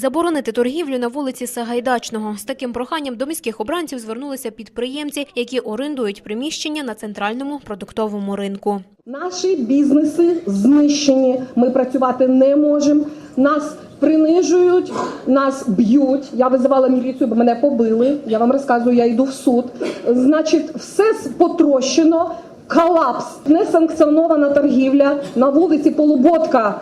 Заборонити торгівлю на вулиці Сагайдачного. З таким проханням до міських обранців звернулися підприємці, які орендують приміщення на центральному продуктовому ринку. Наші бізнеси знищені. Ми працювати не можемо. Нас принижують, нас б'ють. Я визивала міліцію, бо мене побили. Я вам розказую, я йду в суд. Значить, все потрощено. Колапс, несанкціонована торгівля на вулиці Полуботка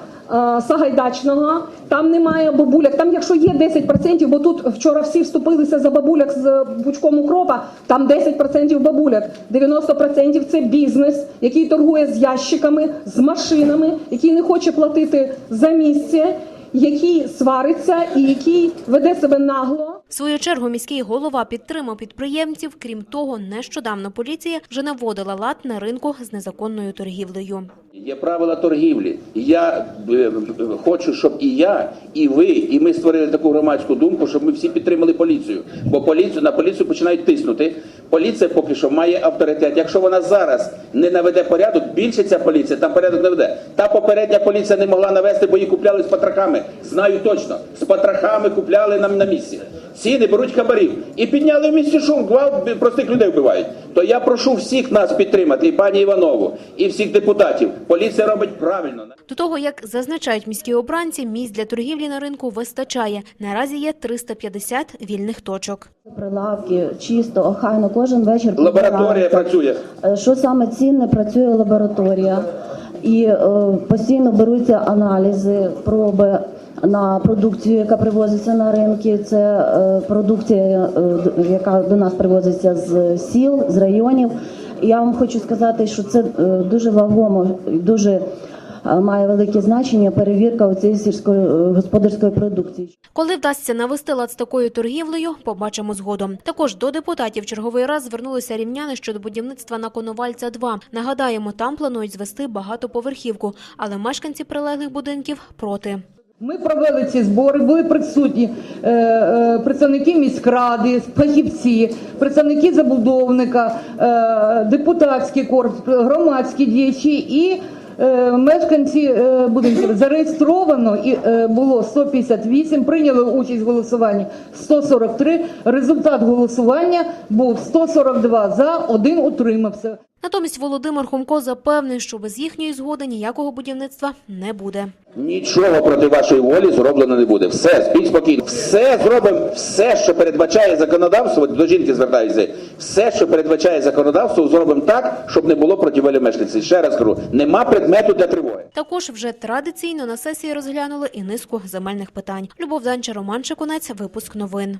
Сагайдачного. Там немає бабуляк. Там, якщо є 10%, бо тут вчора всі вступилися за бабуляк з пучком укропа, там 10% бабуляк. 90% це бізнес, який торгує з ящиками, з машинами, який не хоче платити за місце, який свариться і який веде себе нагло. В свою чергу міський голова підтримав підприємців. Крім того, нещодавно поліція вже наводила лад на ринку з незаконною торгівлею. Є правила торгівлі. І Я е, е, хочу, щоб і я, і ви, і ми створили таку громадську думку, щоб ми всі підтримали поліцію. Бо поліцію на поліцію починають тиснути. Поліція поки що має авторитет. Якщо вона зараз не наведе порядок, більше ця поліція там порядок не веде. Та попередня поліція не могла навести, бо її купляли з патрахами. Знаю точно. З патрахами купляли нам на місці. Ці не беруть хабарів і підняли в місті шум, гвалт простих людей вбивають. То я прошу всіх нас підтримати, і пані Іванову, і всіх депутатів. Поліція робить правильно. До того, як зазначають міські обранці, місць для торгівлі на ринку вистачає. Наразі є 350 вільних точок. Прилавки чисто, охайно, кожен вечір Лабораторія працює. Е, Що саме цінне, працює лабораторія. І е, постійно беруться аналізи, проби на продукцію, яка привозиться на ринки. Це е, продукція, е, яка до нас привозиться з сіл, з районів. Я вам хочу сказати, що це е, дуже вагомо, дуже е, має велике значення перевірка цієї сільської е, господарської продукції. Коли вдасться навести лад з такою торгівлею, побачимо згодом. Також до депутатів черговий раз звернулися рівняни щодо будівництва на Коновальця 2. Нагадаємо, там планують звести багатоповерхівку, але мешканці прилеглих будинків проти. Ми провели ці збори, були присутні е, е, представники міськради, фахівці, представники забудовника, е, депутатський корпус, громадські діячі і е, мешканці е, будинків. Зареєстровано і е, було 158, прийняли участь в голосуванні 143. Результат голосування був 142 за, один утримався. Натомість Володимир Хомко запевнив, що без їхньої згоди ніякого будівництва не буде. Нічого проти вашої волі зроблено не буде. Все, спіть спокійно. Все зробимо, все, що передбачає законодавство, до жінки звертаюся, все, що передбачає законодавство, зробимо так, щоб не було проти волі мешканців. Ще раз кажу, нема предмету для тривоги. Також вже традиційно на сесії розглянули і низку земельних питань. Любов Данча, Роман Шикунець, випуск новин.